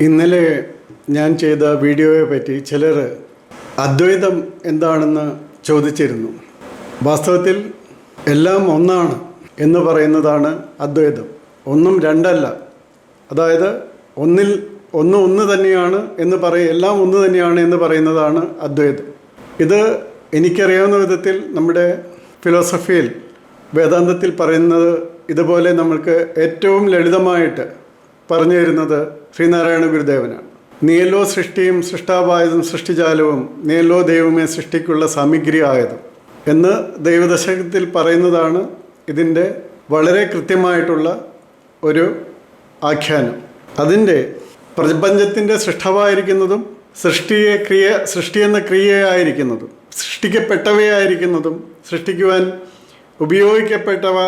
ഇന്നലെ ഞാൻ ചെയ്ത വീഡിയോയെ പറ്റി ചിലർ അദ്വൈതം എന്താണെന്ന് ചോദിച്ചിരുന്നു. വാസ്തവത്തിൽ എല്ലാം ഒന്നാണ് എന്ന് പറയുന്നതാണ് അദ്വൈതം. ഒന്നും രണ്ടല്ല. അതായത് ഒന്നിൽ ഒന്ന് ഒന്ന് തന്നെയാണ് എന്ന് പറയും എല്ലാം ഒന്ന് തന്നെയാണ് എന്ന് പറയുന്നതാണ് അദ്വൈതം. ഇത് എനിക്കറിയാവുന്ന വിധത്തിൽ നമ്മുടെ ഫിലോസഫിയിൽ വേദാന്തത്തിൽ പറയുന്നത് ഇതുപോലെ നമ്മൾക്ക് ഏറ്റവും ലളിതമായിട്ട് പറഞ്ഞു തരുന്നത് ശ്രീനാരായണ ഗുരുദേവനാണ്. നീയല്ലോ സൃഷ്ടിയും സൃഷ്ടാവായതും സൃഷ്ടിജാലവും നീയല്ലോ ദൈവമേ സൃഷ്ടിക്കുള്ള സാമഗ്രി ആയതും എന്ന് ദൈവദശകത്തിൽ പറയുന്നതാണ് ഇതിന്റെ വളരെ കൃത്യമായിട്ടുള്ള ഒരു ആഖ്യാനം. അതിന്റെ പ്രപഞ്ചത്തിന്റെ സൃഷ്ടവായിരിക്കുന്നതും സൃഷ്ടിയെ ക്രിയ സൃഷ്ടി എന്ന ക്രിയയായിരിക്കുന്നതും സൃഷ്ടിക്കപ്പെട്ടവയായിരിക്കുന്നതും സൃഷ്ടിക്കുവാൻ ഉപയോഗിക്കപ്പെട്ടവ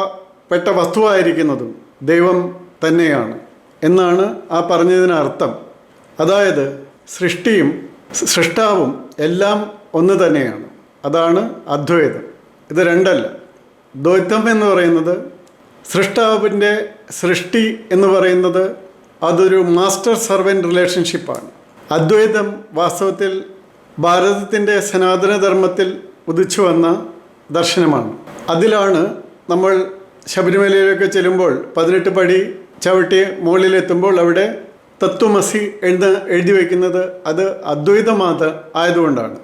പെട്ട വസ്തുവായിരിക്കുന്നതും ദൈവം തന്നെയാണ്. എന്നാണ് ആ പറഞ്ഞതിനർത്ഥം. അതായത് സൃഷ്ടിയും സൃഷ്ടാവും എല്ലാം ഒന്ന് തന്നെയാണ്. അതാണ് അദ്വൈതം. ഇത് രണ്ടല്ല. ദ്വൈതം എന്ന് പറയുന്നത് സൃഷ്ടാവിന്റെ സൃഷ്ടി എന്ന് പറയുന്നത് അതൊരു മാസ്റ്റർ സർവന്റ് റിലേഷൻഷിപ്പാണ്. അദ്വൈതം വാസ്തവത്തിൽ ഭാരതത്തിന്റെ സനാതനധർമ്മത്തിൽ ഉദിച്ചു വന്ന ദർശനമാണ്. അതിലാണ് നമ്മൾ ശബരിമലയിലൊക്കെ ചെല്ലുമ്പോൾ പതിനെട്ട് പടി ചവിട്ടി മുകളിലെത്തുമ്പോൾ അവിടെ തത്വമസി എഴുത എഴുതി വയ്ക്കുന്നത് അത് അദ്വൈതമാത ആയതുകൊണ്ടാണ്.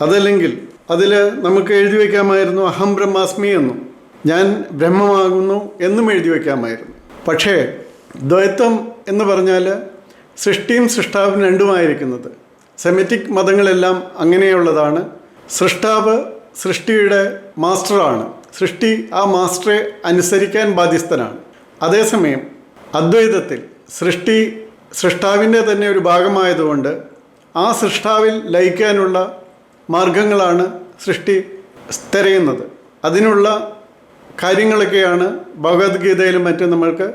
അതല്ലെങ്കിൽ അതിൽ നമുക്ക് എഴുതി വയ്ക്കാമായിരുന്നു അഹം ബ്രഹ്മാസ്മി എന്നും ഞാൻ ബ്രഹ്മമാകുന്നു എന്നും എഴുതി വയ്ക്കാമായിരുന്നു. പക്ഷേ ദ്വൈത്വം എന്ന് പറഞ്ഞാൽ സൃഷ്ടിയും സൃഷ്ടാവും രണ്ടുമായിരിക്കുന്നത്. സെമിറ്റിക് മതങ്ങളെല്ലാം അങ്ങനെയുള്ളതാണ്. സൃഷ്ടാവ് സൃഷ്ടിയുടെ മാസ്റ്ററാണ്. സൃഷ്ടി ആ മാസ്റ്ററെ അനുസരിക്കാൻ ബാധ്യസ്ഥനാണ്. അതേസമയം അദ്വൈതത്തിൽ സൃഷ്ടി സൃഷ്ടാവിന്റെ തന്നെ ഒരു ഭാഗമായതുകൊണ്ട് ആ സൃഷ്ടാവിൽ ലയിക്കാനുള്ള മാർഗങ്ങളാണ് സൃഷ്ടി തിരയുന്നത്. അതിനുള്ള കാര്യങ്ങളൊക്കെയാണ് ഭഗവത്ഗീതയിലും മറ്റും നമ്മൾക്ക്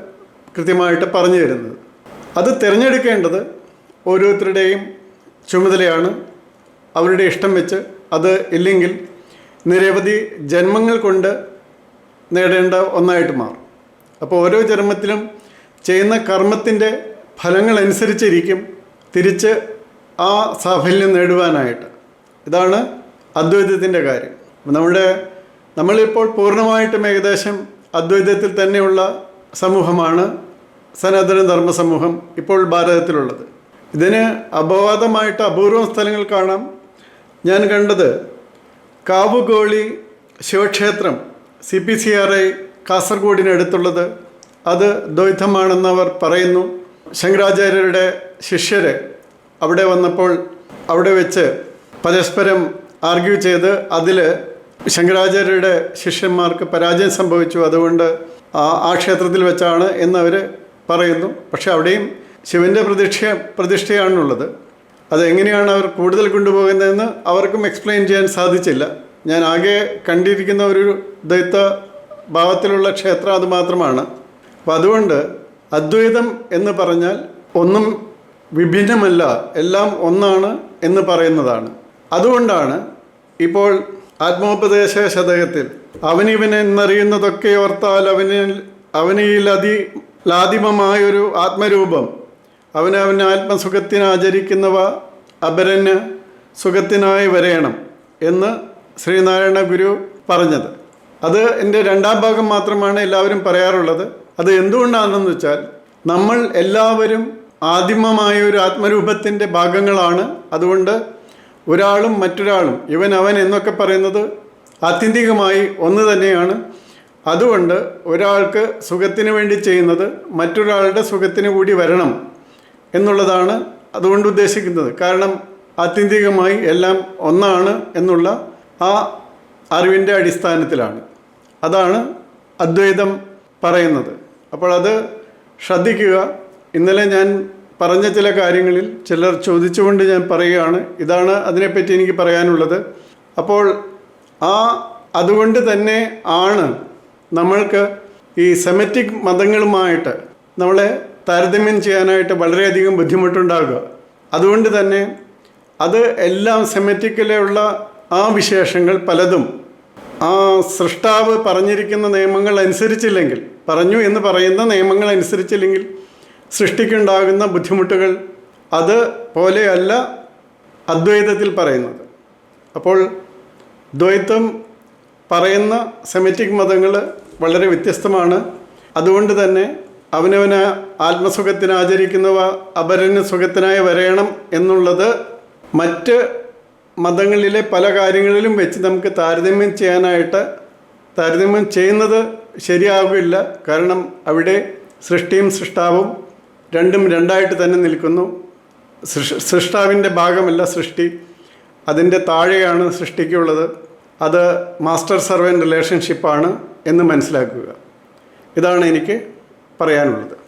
കൃത്യമായിട്ട് പറഞ്ഞു തരുന്നത്. അത് തിരഞ്ഞെടുക്കേണ്ടത് ഓരോരുത്തരുടെയും ചുമതലയാണ്. അവരുടെ ഇഷ്ടം വെച്ച് അത് ഇല്ലെങ്കിൽ നിരവധി ജന്മങ്ങൾ കൊണ്ട് നേടേണ്ട ഒന്നായിട്ട് മാറും. അപ്പോൾ ഓരോ ജന്മത്തിലും ചെയ്യുന്ന കർമ്മത്തിന്റെ ഫലങ്ങളനുസരിച്ചിരിക്കും തിരിച്ച് ആ സാഫല്യം നേടുവാനായിട്ട്. ഇതാണ് അദ്വൈതത്തിന്റെ കാര്യം. നമ്മുടെ നമ്മളിപ്പോൾ പൂർണമായിട്ടും ഏകദേശം അദ്വൈതത്തിൽ തന്നെയുള്ള സമൂഹമാണ് സനാതന ധർമ്മ സമൂഹം ഇപ്പോൾ ഭാരതത്തിലുള്ളത്. ഇതിന് അപവാദമായിട്ട് അപൂർവം സ്ഥലങ്ങൾ കാണാം. ഞാൻ കണ്ടത് കാവുഗോളി ശിവക്ഷേത്രം C P C R I കാസർഗോഡിനടുത്തുള്ളത് അത് ദ്വൈതമാണെന്നവർ പറയുന്നു. ശങ്കരാചാര്യരുടെ ശിഷ്യർ അവിടെ വന്നപ്പോൾ അവിടെ വെച്ച് പരസ്പരം ആർഗ്യൂ ചെയ്ത് അതിൽ ശങ്കരാചാര്യരുടെ ശിഷ്യന്മാർക്ക് പരാജയം സംഭവിച്ചു. അതുകൊണ്ട് ആ ആ ക്ഷേത്രത്തിൽ വെച്ചാണ് എന്നവർ പറയുന്നു. പക്ഷെ അവിടെയും ശിവന്റെ പ്രതിഷ്ഠ പ്രതിഷ്ഠയാണുള്ളത്. അതെങ്ങനെയാണ് അവർ കൂടുതൽ കൊണ്ടുപോകുന്നതെന്ന് അവർക്കും എക്സ്പ്ലെയിൻ ചെയ്യാൻ സാധിച്ചില്ല. ഞാൻ ആകെ കണ്ടിരിക്കുന്ന ഒരു ദൈത്ത ഭാവത്തിലുള്ള ക്ഷേത്രം അത് മാത്രമാണ്. അപ്പം അതുകൊണ്ട് അദ്വൈതം എന്ന് പറഞ്ഞാൽ ഒന്നും വിഭിന്നമല്ല എല്ലാം ഒന്നാണ് എന്ന് പറയുന്നതാണ്. അതുകൊണ്ടാണ് ഇപ്പോൾ ആത്മോപദേശ ശതകത്തിൽ അവനിവനെന്നറിയുന്നതൊക്കെ ഓർത്താൽ അവനിൽ അവനിയിൽ അതി ലാദിമമായൊരു ആത്മരൂപം. അവനവന് ആത്മസുഖത്തിന് ആചരിക്കുന്നവ അപരന് സുഖത്തിനായി വരയണം എന്ന് ശ്രീനാരായണ ഗുരു പറഞ്ഞത്. അത് എന്റെ രണ്ടാം ഭാഗം മാത്രമാണ് എല്ലാവരും പറയാറുള്ളത്. അത് എന്തുകൊണ്ടാണെന്ന് വെച്ചാൽ നമ്മൾ എല്ലാവരും ആദിമമായ ഒരു ആത്മരൂപത്തിന്റെ ഭാഗങ്ങളാണ്. അതുകൊണ്ട് ഒരാളും മറ്റൊരാളും ഇവൻ അവൻ എന്നൊക്കെ പറയുന്നത് ആത്യന്തികമായി ഒന്ന് തന്നെയാണ്. അതുകൊണ്ട് ഒരാൾക്ക് സുഖത്തിന് വേണ്ടി ചെയ്യുന്നത് മറ്റൊരാളുടെ സുഖത്തിന് കൂടി വരണം എന്നുള്ളതാണ് അതുകൊണ്ട് ഉദ്ദേശിക്കുന്നത്. കാരണം ആത്യന്തികമായി എല്ലാം ഒന്നാണ് എന്നുള്ള ആ അറിവിന്റെ അടിസ്ഥാനത്തിലാണ്. അതാണ് അദ്വൈതം പറയുന്നത്. അപ്പോൾ അത് ശ്രദ്ധിക്കുക. ഇന്നലെ ഞാൻ പറഞ്ഞ ചില കാര്യങ്ങളിൽ ചിലർ ചോദിച്ചുകൊണ്ട് ഞാൻ പറയുകയാണ്. ഇതാണ് അതിനെപ്പറ്റി എനിക്ക് പറയാനുള്ളത്. അപ്പോൾ ആ അതുകൊണ്ട് തന്നെ ആണ് നമ്മൾക്ക് ഈ സെമറ്റിക് മതങ്ങളുമായിട്ട് നമ്മളെ താരതമ്യം ചെയ്യാനായിട്ട് വളരെയധികം ബുദ്ധിമുട്ടുണ്ടാകുക. അതുകൊണ്ട് തന്നെ അത് എല്ലാം സെമറ്റിക്കിലുള്ള ആ വിശേഷങ്ങൾ പലതും. ആ സൃഷ്ടാവ് പറഞ്ഞിരിക്കുന്ന നിയമങ്ങൾ അനുസരിച്ചില്ലെങ്കിൽ പറഞ്ഞു എന്ന് പറയുന്ന നിയമങ്ങൾ അനുസരിച്ചില്ലെങ്കിൽ സൃഷ്ടിക്കുണ്ടാകുന്ന ബുദ്ധിമുട്ടുകൾ അത് പോലെയല്ല അദ്വൈതത്തിൽ പറയുന്നത്. അപ്പോൾ ദ്വൈതം പറയുന്ന സെമിറ്റിക് മതങ്ങൾ വളരെ വ്യത്യസ്തമാണ്. അതുകൊണ്ട് തന്നെ അവനവന് ആത്മസുഖത്തിന് ആചരിക്കുന്നവ അപരന് സുഖത്തിനായി വരയണം എന്നുള്ളത് മറ്റ് മതങ്ങളിലെ പല കാര്യങ്ങളിലും വെച്ച് നമുക്ക് താരതമ്യം ചെയ്യാനായിട്ട് താരതമ്യം ചെയ്യുന്നത് ശരിയാവില്ല. കാരണം അവിടെ സൃഷ്ടിയും സൃഷ്ടാവും രണ്ടും രണ്ടായിട്ട് തന്നെ നിൽക്കുന്നു. സൃഷ് സൃഷ്ടാവിന്റെ ഭാഗമല്ല സൃഷ്ടി. അതിന്റെ താഴെയാണ് സൃഷ്ടിക്കുള്ളത്. അത് മാസ്റ്റർ സർവൻ റിലേഷൻഷിപ്പാണ് എന്ന് മനസ്സിലാക്കുക. ഇതാണ് എനിക്ക് പറയാനുള്ളത്.